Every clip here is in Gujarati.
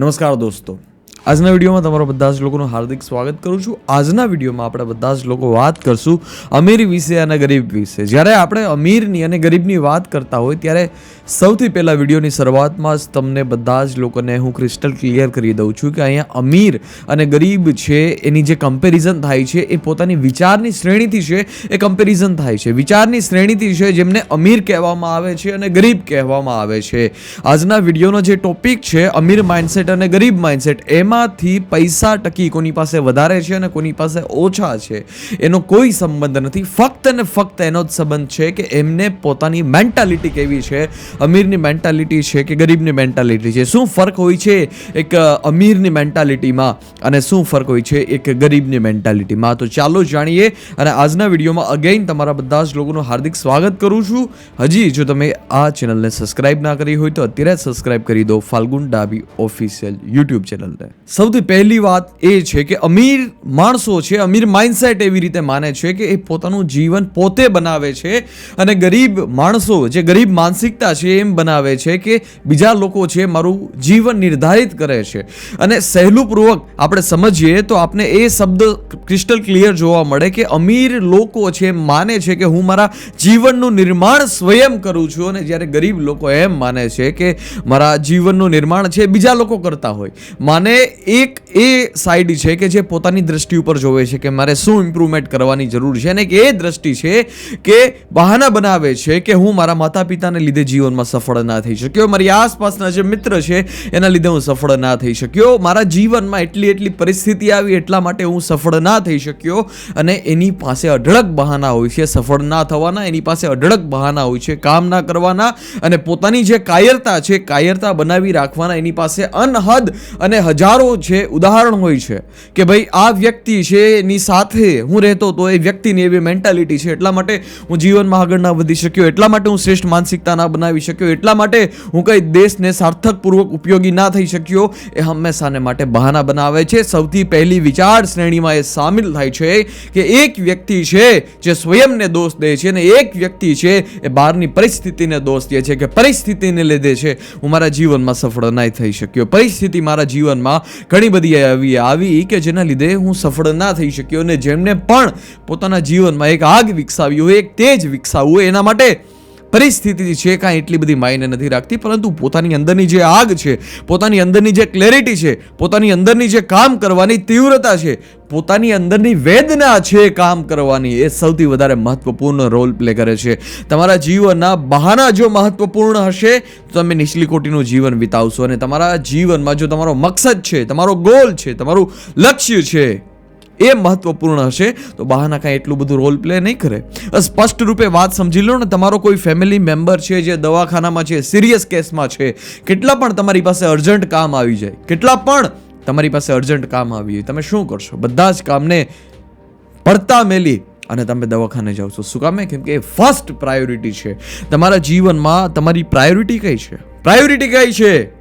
નમસ્કાર દોસ્તો. આજના વિડીયોમાં તમારા બધા જ લોકોનું હાર્દિક સ્વાગત કરું છું. આજના વિડીયોમાં આપણે બધા જ લોકો વાત કરશું અમીર વિશે અને ગરીબ વિશે. જ્યારે આપણે અમીરની અને ગરીબની વાત કરતા હોય, ત્યારે સૌથી પહેલાં વિડીયોની શરૂઆતમાં જ તમને બધા જ લોકોને હું ક્રિસ્ટલ ક્લિયર કરી દઉં છું કે અહીંયા અમીર અને ગરીબ છે, એની જે કમ્પેરિઝન થાય છે, એ પોતાની વિચારની શ્રેણીથી છે, એ કમ્પેરિઝન થાય છે. વિચારની શ્રેણીથી છે, જેમને અમીર કહેવામાં આવે છે અને ગરીબ કહેવામાં આવે છે. આજના વિડીયોનો જે ટોપિક છે, અમીર માઇન્ડસેટ અને ગરીબ માઇન્ડસેટ એમાંથી પૈસા ટકી કોની પાસે વધારે છે અને કોની પાસે ઓછા છે, એનો કોઈ સંબંધ નથી. ફક્ત અને ફક્ત એનો જ સંબંધ છે કે એમને પોતાની મેન્ટાલિટી કેવી છે, અમીરની મેન્ટાલિટી છે કે ગરીબની મેન્ટાલિટી છે. શું ફરક હોય છે એક અમીરની મેન્ટાલિટીમાં અને શું ફરક હોય છે એક ગરીબની મેન્ટાલિટીમાં તો ચાલો જાણીએ અને આજના વિડીયોમાં અગેઇન તમારા બધા જ લોકોનું હાર્દિક સ્વાગત કરું છું. હજી જો તમે આ ચેનલને સબસ્ક્રાઇબ ના કરી હોય તો અત્યારે સબસ્ક્રાઇબ કરી દો ફાલ્ગુન ડાબી ઓફિશિયલ યુટ્યુબ ચેનલને. સૌથી પહેલી વાત એ છે કે અમીર માણસો છે, અમીર માઇન્ડસેટ એવી રીતે માને છે કે એ પોતાનું જીવન પોતે બનાવે છે અને ગરીબ માણસો જે ગરીબ માનસિકતા છે એમ બનાવે છે કે બીજા લોકો છે મારું જીવન નિર્ધારિત કરે છે. અને સહેલુંપૂર્વક આપણે સમજીએ તો આપણે એ શબ્દ ક્રિસ્ટલ ક્લિયર જોવા મળે કે અમીર લોકો છે માને છે કે હું મારા જીવનનું નિર્માણ સ્વયં કરું છું અને જ્યારે ગરીબ લોકો એમ માને છે કે મારા જીવનનું નિર્માણ છે બીજા લોકો કરતા હોય. માને એક એ સાઈડ છે કે જે પોતાની દ્રષ્ટિ ઉપર જોવે છે કે મારે શું ઇમ્પ્રુવમેન્ટ કરવાની જરૂર છે અને એક એ દ્રષ્ટિ છે કે બહાના બનાવે છે કે હું મારા માતા પિતાને લીધે જીવનમાં સફળ ના થઈ શક્યો, મારી આસપાસના જે મિત્ર છે એના લીધે હું સફળ ના થઈ શક્યો, મારા જીવનમાં એટલી એટલી પરિસ્થિતિ આવી એટલા માટે હું સફળ ના થઈ શક્યો અને એની પાસે અઢળક બહાના હોય છે, સફળ ના થવાના, એની પાસે અઢળક બહાના હોય છે, કામ ના કરવાના અને પોતાની જે કાયરતા છે, કાયરતા બનાવી રાખવાના, એની પાસે અનહદ અને હજારો છે, ઉદાહરણ હોય છે કે ભાઈ આ વ્યક્તિ છે, એની સાથે હું રહેતો તો એ વ્યક્તિની એવી મેન્ટાલિટી છે. એટલા માટે હું જીવનમાં આગળ ના વધી શક્યો, એટલા માટે હું શ્રેષ્ઠ માનસિકતા ના બનાવી શક્યો, એટલા માટે હું કંઈ દેશને સાર્થકપૂર્વક ઉપયોગી ના થઈ શક્યો, એ હંમેશાને માટે બહાના બનાવે છે. સૌથી પહેલી વિચાર શ્રેણીમાં એ સામેલ થાય છે કે એક વ્યક્તિ છે જે સ્વયંને દોષ દે છે અને એક વ્યક્તિ છે એ બહારની પરિસ્થિતિને દોષ દે છે કે પરિસ્થિતિને લીધે છે. હું મારા જીવનમાં સફળ નહીં થઈ શક્યો. પરિસ્થિતિ મારા જીવનમાં ઘણી બધી આવી આવી કે જેના લીધે હું સફળ ના થઈ શક્યો અને જેમને પણ પોતાના જીવનમાં એક આગ વિકસાવી હોય, એક તેજ વિકસાવવું હોય, એના માટે પરિસ્થિતિ છે કાંઈ એટલી બધી માયને નથી રાખતી, પરંતુ પોતાની અંદરની જે આગ છે, પોતાની અંદરની જે ક્લેરિટી છે, પોતાની અંદરની જે કામ કરવાની તીવ્રતા છે, પોતાની અંદરની વેદના છે કામ કરવાની, એ સૌથી વધારે મહત્વપૂર્ણ રોલ પ્લે કરે છે. તમારા જીવનના બહાના જો મહત્વપૂર્ણ હશે, તો તમે નીચલી કોટીનું જીવન વિતાવશો અને તમારા જીવનમાં જો તમારો મકસદ છે, તમારો ગોલ છે, તમારું લક્ષ્ય છે એ મહત્વપૂર્ણ હશે, તો બહાના કાંઈ એટલું બધું રોલ પ્લે નહીં કરે. સ્પષ્ટ રૂપે વાત સમજી લો ને, તમારો કોઈ ફેમિલી મેમ્બર છે, જે દવાખાનામાં છે સિરિયસ કેસમાં છે, કેટલા પણ તમારી પાસે અર્જન્ટ કામ આવી જાય, કેટલા પણ તમારી પાસે અર્જન્ટ કામ આવી જાય, તમે શું કરશો? બધા જ કામને પડતા મેલી અને તમે દવાખાને જાઓ છો. શું કામે કેમ કે એ ફર્સ્ટ પ્રાયોરિટી છે. તમારા જીવનમાં તમારી પ્રાયોરિટી કઈ છે? પ્રાયોરિટી કઈ છે?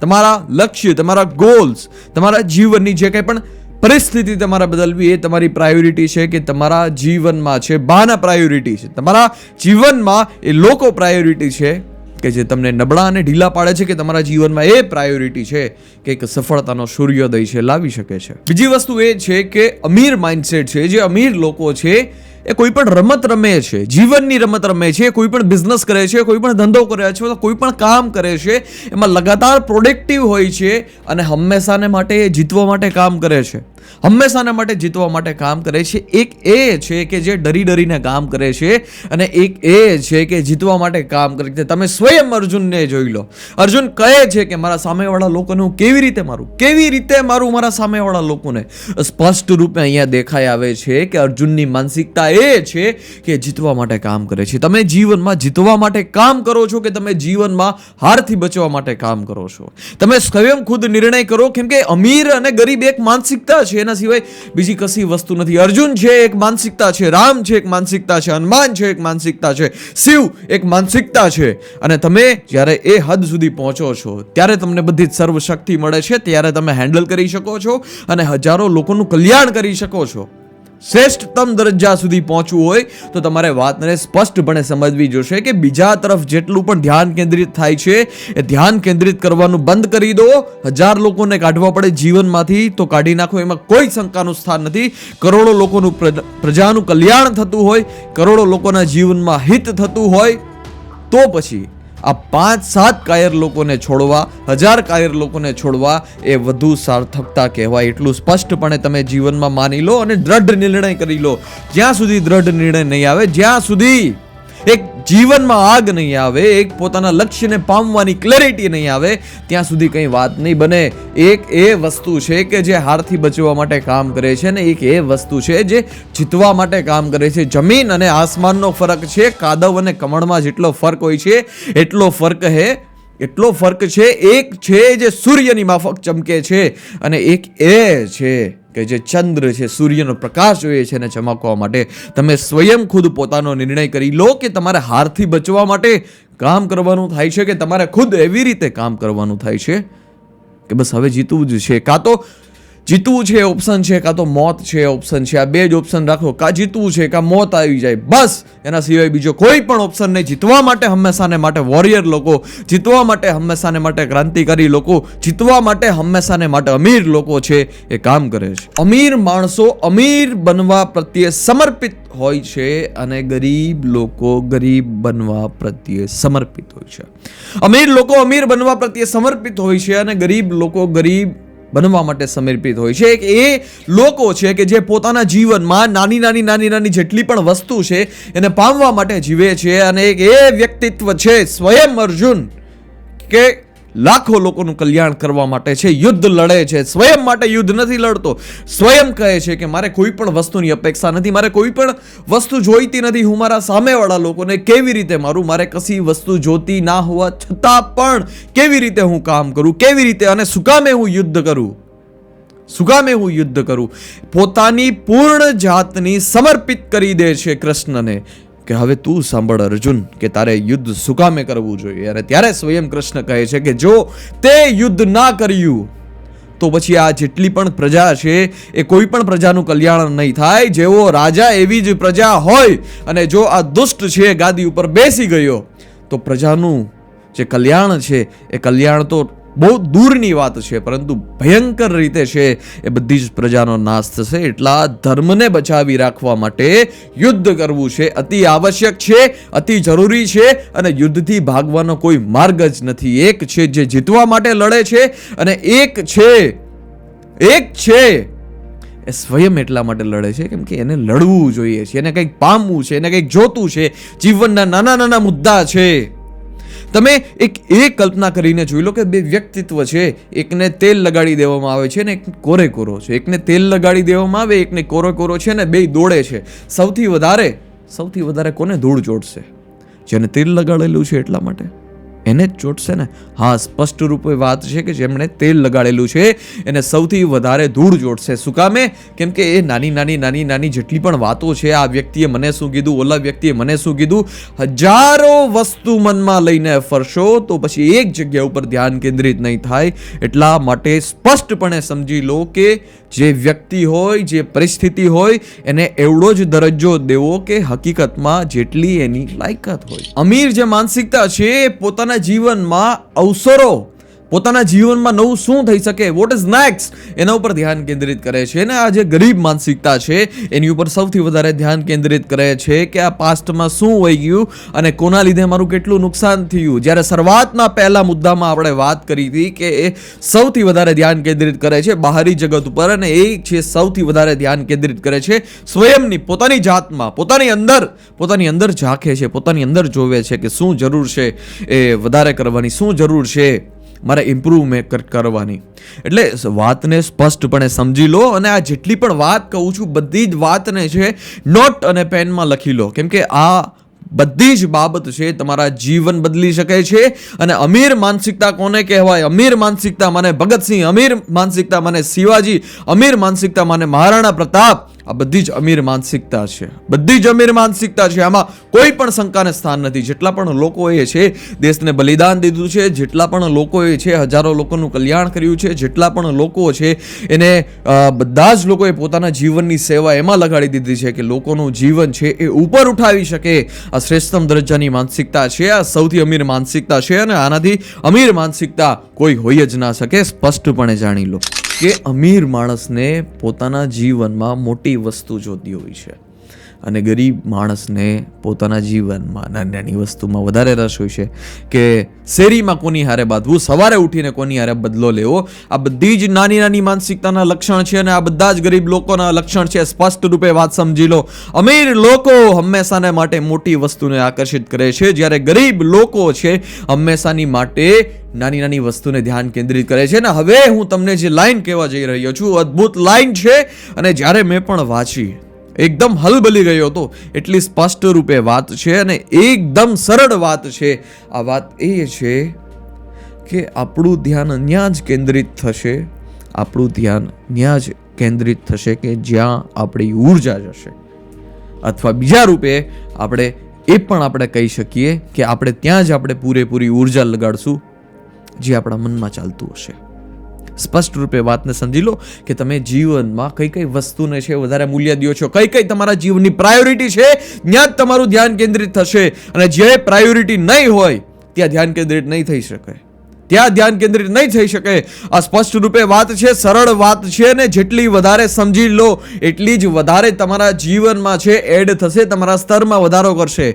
તમારા લક્ષ્ય, તમારા ગોલ્સ તમારા જીવનની જે કંઈ પણ પરિસ્થિતિ તમારા બદલવી એ તમારી પ્રાયોરિટી છે કે તમારા જીવનમાં છે બહાના પ્રાયોરિટી છે. તમારા જીવનમાં એ લોકો પ્રાયોરિટી છે કે જે તમને નબળા અને ઢીલા પાડે છે કે તમારા જીવનમાં એ પ્રાયોરિટી છે કે એક સફળતાનો સૂર્યોદય છે, લાવી શકે છે. બીજી વસ્તુ એ છે કે અમીર માઇન્ડસેટ છે, જે અમીર લોકો છે, એ કોઈ પણ રમત રમે છે, જીવનની રમત રમે છે, કોઈ પણ બિઝનેસ કરે છે, કોઈ પણ ધંધો કરે છે કોઈ પણ કામ કરે છે, એમાં લગાતાર પ્રોડક્ટિવ હોય છે અને હંમેશાને માટે એ જીતવા માટે કામ કરે છે. હંમેશાને માટે જીતવા માટે કામ કરે છે. એક એ છે કે જે ડરી ડરીને કામ કરે છે અને એક એ છે કે જીતવા માટે કામ કરે છે. તમે સ્વયં અર્જુનને જોઈ લો. અર્જુન કહે છે કે મારા સામેવાળા લોકોને હું કેવી રીતે મારું? કેવી રીતે મારું મારા સામેવાળા લોકોને? સ્પષ્ટ રૂપે અહીંયા દેખાઈ આવે છે કે અર્જુનની માનસિકતા એ છે કે જીતવા માટે કામ કરે છે. તમે જીવનમાં જીતવા માટે કામ કરો છો કે તમે જીવનમાં હારથી બચવા માટે કામ કરો છો? તમે સ્વયં ખુદ નિર્ણય કરો, કેમ કે અમીર અને ગરીબ એક માનસિકતા છે. એના સિવાય બીજી કશી વસ્તુ નથી. અર્જુન છે, એક માનસિકતા છે. રામ છે, એક માનસિકતા છે. હનુમાન છે, એક માનસિકતા છે. શિવ એક માનસિકતા છે. અને તમે જ્યારે એ હદ સુધી પહોંચો છો, ત્યારે તમને બધી જ સર્વશક્તિ મળે છે. ત્યારે તમે હેન્ડલ કરી શકો છો અને હજારો લોકોનું કલ્યાણ કરી શકો છો. શ્રેષ્ઠતમ દરજ્જા સુધી પહોંચવું હોય તો તમારે વાતને સ્પષ્ટપણે સમજવી જોશે કે બીજા તરફ જેટલું પણ ધ્યાન કેન્દ્રિત થાય છે, એ ધ્યાન કેન્દ્રિત કરવાનું બંધ કરી દો. હજાર લોકોને કાઢવા પડે જીવનમાંથી, તો કાઢી નાખો. એમાં કોઈ શંકાનું સ્થાન નથી. કરોડો લોકોનું પ્ર- પ્રજાનું કલ્યાણ થતું હોય, કરોડો લોકોના જીવનમાં હિત થતું હોય, તો પછી આ પાંચ સાત કાયર લોકોને છોડવા, હજાર કાયર લોકોને છોડવા એ વધુ સાર્થકતા કહેવાય. એટલું સ્પષ્ટપણે તમે જીવનમાં માની લો અને દ્રઢ નિર્ણય કરી લો. જ્યાં સુધી દ્રઢ નિર્ણય નહીં આવે, જ્યાં સુધી એક જીવનમાં આગ નહીં આવે, એક પોતાના લક્ષ્યને પામવાની ક્લેરિટી નહીં આવે, ત્યાં સુધી કંઈ વાત નહીં બને. એક એ વસ્તુ છે કે જે હારથી બચવા માટે કામ કરે છે ને એક એ વસ્તુ છે જે જીતવા માટે કામ કરે છે. જમીન અને આસમાનનો ફરક છે, કાદવ અને કમળમાં જેટલો ફરક હોય છે, એટલો ફરક હે, એટલો ફરક છે. એક છે જે સૂર્યની માફક ચમકે છે અને એક એ છે કે જે ચંદ્ર છે, સૂર્યનો પ્રકાશ જોઈએ છે એને ચમકવા માટે તમે સ્વયં ખુદ પોતાનો નિર્ણય કરી લો કે તમારે હારથી બચવા માટે કામ કરવાનું થાય છે કે તમારે ખુદ એવી રીતે કામ કરવાનું થાય છે? કે બસ હવે જીતવું જ છે. કાં તો જીતવું છે ઓપ્શન છે, કાં તો મોત છે ઓપ્શન છે, આ બે જ ઓપ્શન રાખો. કાં જીતવું છે, કાં મોત આવી જાય, બસ. એના સિવાય બીજો કોઈ પણ ઓપ્શન નહીં. જીતવા માટે હંમેશાને માટે વોરિયર લોકો, જીતવા માટે હંમેશાને માટે ક્રાંતિકારી લોકો, જીતવા માટે હંમેશાને માટે અમીર લોકો છે એ કામ કરે છે. અમીર માણસો અમીર બનવા પ્રત્યે સમર્પિત હોય છે અને ગરીબ લોકો ગરીબ બનવા પ્રત્યે સમર્પિત હોય છે. અમીર લોકો અમીર બનવા પ્રત્યે સમર્પિત હોય છે અને ગરીબ લોકો ગરીબ બનવા માટે સમર્પિત હોય છે. એક એ લોકો છે કે જે પોતાના જીવનમાં નાની નાની નાની નાની જેટલી પણ વસ્તુ છે, એને પામવા માટે જીવે છે અને એક એ વ્યક્તિત્વ છે, સ્વયં અર્જુન, કે લાખો લોકોનું કલ્યાણ કરવા માટે છે, યુદ્ધ લડે છે, સ્વયં માટે યુદ્ધ નથી લડતો. સ્વયં કહે છે કે મારે કોઈ પણ વસ્તુની અપેક્ષા નથી, મારે કોઈ પણ વસ્તુ જોઈતી નથી. હું મારા સામેવાળા લોકોને કેવી રીતે મારું? મારે કશી વસ્તુ જોતી ના હોવા છતાં પણ કેવી રીતે હું કામ કરું? કેવી રીતે અને સુકામે હું યુદ્ધ કરું? કામે હું યુદ્ધ કરું? પોતાની પૂર્ણ જાતની સમર્પિત કરી દે છે કૃષ્ણને. કે હવે તું સાંભળ, અર્જુન, કે તારે યુદ્ધ શું કામે કરવું જોઈએ. અને ત્યારે સ્વયં કૃષ્ણ કહે છે કે જો તે યુદ્ધ ના કર્યું, તો પછી આ જેટલી પણ પ્રજા છે, એ કોઈ પણ પ્રજાનું કલ્યાણ નહીં થાય. જેવો રાજા એવી જ પ્રજા હોય અને જો આ દુષ્ટ છે, ગાદી ઉપર બેસી ગયો, તો પ્રજાનું જે કલ્યાણ છે, એ કલ્યાણ તો બહુ દૂરની વાત છે, પરંતુ ભયંકર રીતે છે એ બધી જ પ્રજાનો નાશ થશે. એટલા ધર્મને બચાવી રાખવા માટે યુદ્ધ કરવું છે, અતિ આવશ્યક છે, અતિ જરૂરી છે અને યુદ્ધથી ભાગવાનો કોઈ માર્ગ જ નથી. એક છે જે જીતવા માટે લડે છે અને એક છે એક છે એ સ્વયં એટલા માટે લડે છે કેમ કે એને લડવું જોઈએ છે, એને કંઈક પામવું છે, એને કંઈક જોતું છે. જીવનના નાના નાના મુદ્દા છે. તમે એક એ કલ્પના કરીને જોઈ લો કે બે વ્યક્તિત્વ છે, એકને તેલ લગાડી દેવામાં આવે છે ને એક કોરે કોરો છે. એકને તેલ લગાડી દેવામાં આવે, એકને કોરો કોરો છે ને બે દોડે છે. સૌથી વધારે સૌથી વધારે કોને ધૂળ ચોટશે? જેને તેલ લગાડેલું છે એટલા માટે. એને જ ચોટશે ને? હા, સ્પષ્ટ રૂપે વાત છે કે જેમણે તેલ લગાડેલું છે, એને સૌથી વધારે ધૂળ જોડશે શું કામે? કેમ કે એ નાની નાની નાની નાની જેટલી પણ વાતો છે, આ વ્યક્તિએ મને શું કીધું, ઓલા વ્યક્તિએ મને શું કીધું, હજારો વસ્તુ મનમાં લઈને ફરશો તો પછી એક જગ્યા ઉપર ધ્યાન કેન્દ્રિત નહીં થાય. એટલા માટે સ્પષ્ટપણે સમજી લો કે જે વ્યક્તિ હોય, જે પરિસ્થિતિ હોય, એને એવડો જ દરજ્જો દેવો કે હકીકતમાં જેટલી એની લાયકાત હોય. અમીર જે માનસિકતા છે, એ જીવનમાં અવસરો પોતાના જીવનમાં નવું શું થઈ શકે વોટ ઇઝ નેક્સ્ટ એના ઉપર ધ્યાન કેન્દ્રિત કરે છે. અને આ જે ગરીબ માનસિકતા છે, એની ઉપર સૌથી વધારે ધ્યાન કેન્દ્રિત કરે છે કે આ પાસ્ટમાં શું હોઈ ગયું અને કોના લીધે મારું કેટલું નુકસાન થયું. જ્યારે શરૂઆતના પહેલા મુદ્દામાં આપણે વાત કરી હતી કે એ સૌથી વધારે ધ્યાન કેન્દ્રિત કરે છે બહારી જગત ઉપર અને એ છે સૌથી વધારે ધ્યાન કેન્દ્રિત કરે છે સ્વયંની, પોતાની જાતમાં, પોતાની અંદર પોતાની અંદર ઝાંખે છે, પોતાની અંદર જોવે છે કે શું જરૂર છે એ વધારે કરવાની, શું જરૂર છે મારે ઇમ્પ્રુવમેન્ટ કરવાની. એટલે વાતને સ્પષ્ટપણે સમજી લો અને આ જેટલી પણ વાત કહું છું, બધી જ વાતને છે નોટ અને પેનમાં લખી લો. કેમ કે આ બધી જ બાબત છે, તમારા જીવન બદલી શકે છે અને અમીર માનસિકતા કોને કહેવાય? અમીર માનસિકતા મને ભગતસિંહ, અમીર માનસિકતા મને શિવાજી, અમીર માનસિકતા મને મહારાણા પ્રતાપ આ બધી જ અમીર માનસિકતા છે. બધી જ અમીર માનસિકતા છે. આમાં કોઈ પણ શંકાને સ્થાન નથી. જેટલા પણ લોકોએ છે, દેશને બલિદાન દીધું છે, જેટલા પણ લોકોએ છે, હજારો લોકોનું કલ્યાણ કર્યું છે, જેટલા પણ લોકો છે, એને બધા જ લોકોએ પોતાના જીવનની સેવા એમાં લગાડી દીધી છે કે લોકોનું જીવન છે એ ઉપર ઉઠાવી શકે. આ શ્રેષ્ઠતમ દરજ્જાની માનસિકતા છે. આ સૌથી અમીર માનસિકતા છે અને આનાથી અમીર માનસિકતા કોઈ હોય જ ના શકે. સ્પષ્ટપણે જાણી લો. કે અમીર માણસને પોતાના જીવનમાં મોટી વસ્તુ જોતી હોય છે. અને ગરીબ માણસને પોતાના જીવનમાં નાની નાની વસ્તુમાં વધારે રસ હોય છે કે શેરીમાં કોની હારે બાંધવું, સવારે ઉઠીને કોની હારે બદલો લેવો, આ બધી જ નાની નાની માનસિકતાના લક્ષણ છે અને આ બધા જ ગરીબ લોકોના લક્ષણ છે. સ્પષ્ટ રૂપે વાત સમજી લો. અમીર લોકો હંમેશાને માટે મોટી વસ્તુને આકર્ષિત કરે છે. જ્યારે ગરીબ લોકો છે, હંમેશાની માટે નાની નાની વસ્તુને ધ્યાન કેન્દ્રિત કરે છે. ને હવે હું તમને જે લાઈન કહેવા જઈ રહ્યો છું, અદ્ભુત લાઈન છે. અને જ્યારે મેં પણ વાંચી એકદમ હલબલી ગયો હતો. એટલી સ્પષ્ટ રૂપે વાત છે અને એકદમ સરળ વાત છે. આ વાત એ છે કે આપણું ધ્યાન ત્યાં જ કેન્દ્રિત થશે. આપણું ધ્યાન ત્યાં જ કેન્દ્રિત થશે કે જ્યાં આપણી ઊર્જા જશે. અથવા બીજા રૂપે આપણે એ પણ આપણે કહી શકીએ કે આપણે ત્યાં જ આપણે પૂરેપૂરી ઊર્જા લગાડશું જે આપણા મનમાં ચાલતું હશે. સ્પષ્ટ રૂપે વાતને સમજી લો કે તમે જીવનમાં કઈ કઈ વસ્તુને છે વધારે મૂલ્ય દો છો. કઈ કઈ તમારા જીવનની પ્રાયોરિટી છે, ત્યાં જ તમારું ધ્યાન કેન્દ્રિત થશે. અને જે પ્રાયોરિટી નહીં હોય, ત્યાં ધ્યાન કેન્દ્રિત નહીં થઈ શકે ત્યાં ધ્યાન કેન્દ્રિત નહીં થઈ શકે? આ સ્પષ્ટ રૂપે વાત છે, સરળ વાત છે ને જેટલી વધારે સમજી લો, એટલી જ વધારે તમારા જીવનમાં છે, એડ થશે, તમારા સ્તરમાં વધારો કરશે.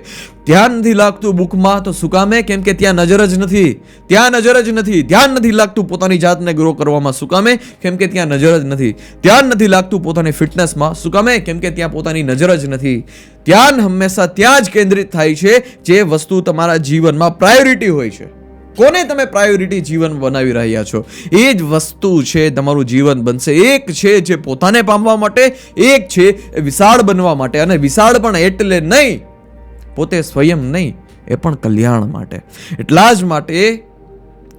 ધ્યાન નથી લાગતું બુકમાં તો શું કામે કે ત્યાં નજર જ નથી. ત્યાં નજર જ નથી. ધ્યાન નથી લાગતું પોતાની જાતને ગ્રો કરવામાં શું કામે કે ત્યાં નજર જ નથી. ધ્યાન નથી લાગતું પોતાની ફિટનેસમાં શું કામે કેમ કે ત્યાં પોતાની નજર જ નથી. ધ્યાન હંમેશા ત્યાં જ કેન્દ્રિત થાય છે, જે વસ્તુ તમારા જીવનમાં પ્રાયોરિટી હોય છે. કોને તમે પ્રાયોરિટી જીવન બનાવી રહ્યા છો? એ જ વસ્તુ છે, તમારું જીવન બનશે. એક છે જે પોતાને પામવા માટે, એક છે વિશાળ બનવા માટે. અને વિશાળ પણ એટલે નહીં, પોતે સ્વયં નહીં, એ પણ કલ્યાણ માટે. એટલા જ માટે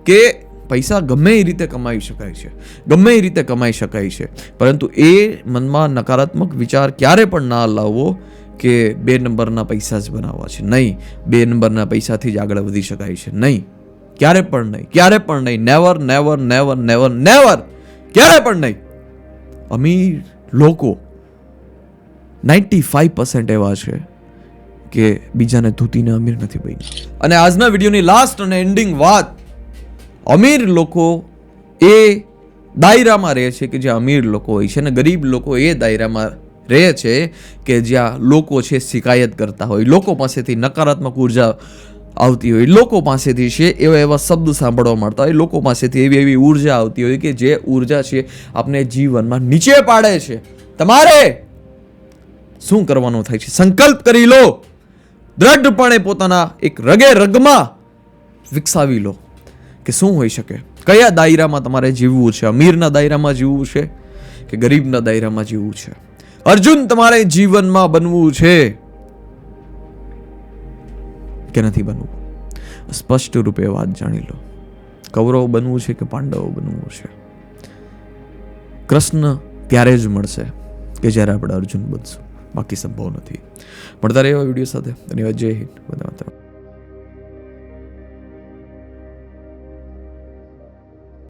કે પૈસા ગમે એ રીતે કમાઈ શકાય છે. ગમે એ રીતે કમાઈ શકાય છે. પરંતુ એ મનમાં નકારાત્મક વિચાર ક્યારે પણ ના લાવવો કે બે નંબરના પૈસા જ બનાવવા છે. નહીં, બે નંબરના પૈસાથી જ આગળ વધી શકાય છે. નહીં. ક્યારે પણ નહીં, ક્યારે પણ નહીં never never never never never ક્યારે પણ નહીં. અમીર લોકો નાઇન્ટી ફાઈવ પર્સન્ટ એવા છે કે બીજાને ધૂતીને અમીર નથી બની અને આજના વિડીયોની લાસ્ટ અને એન્ડિંગ વાત, અમીર લોકો એ દાયરામાં રહે છે કે જ્યાં અમીર લોકો હોય છે અને ગરીબ લોકો એ દાયરામાં રહે છે કે જ્યાં લોકો છે શિકાયત કરતા હોય, લોકો પાસેથી નકારાત્મક ઊર્જા આવતી હોય. લોકો પાસેથી છે એવા એવા શબ્દ સાંભળવા મળતા હોય. લોકો પાસેથી એવી એવી ઊર્જા આવતી હોય કે જે ઊર્જા છે આપને જીવનમાં નીચે પાડે છે. તમારે શું કરવાનું થાય છે? સંકલ્પ કરી લો. દ્રઢપણે પોતાના એક રગે રગમાં વિકસાવી લો કે શું હોઈ શકે? કયા દાયરામાં તમારે જીવવું છે? અમીરના દાયરામાં જીવવું છે કે ગરીબના દાયરામાં જીવવું છે? અર્જુન, તમારે જીવનમાં બનવું છે. કે નથી બનવું? સ્પષ્ટ રૂપે વાત જાણી લો. કૌરવ બનવું છે કે પાંડવ બનવું છે? કૃષ્ણ ત્યારે જ મળશે કે જ્યારે આપણે અર્જુન બનશું. બાકી સંભવ નથી. મળતા રહેવા વીડિયો સાથે. ધન્યવાદ જય હિન્દ. માતરમ.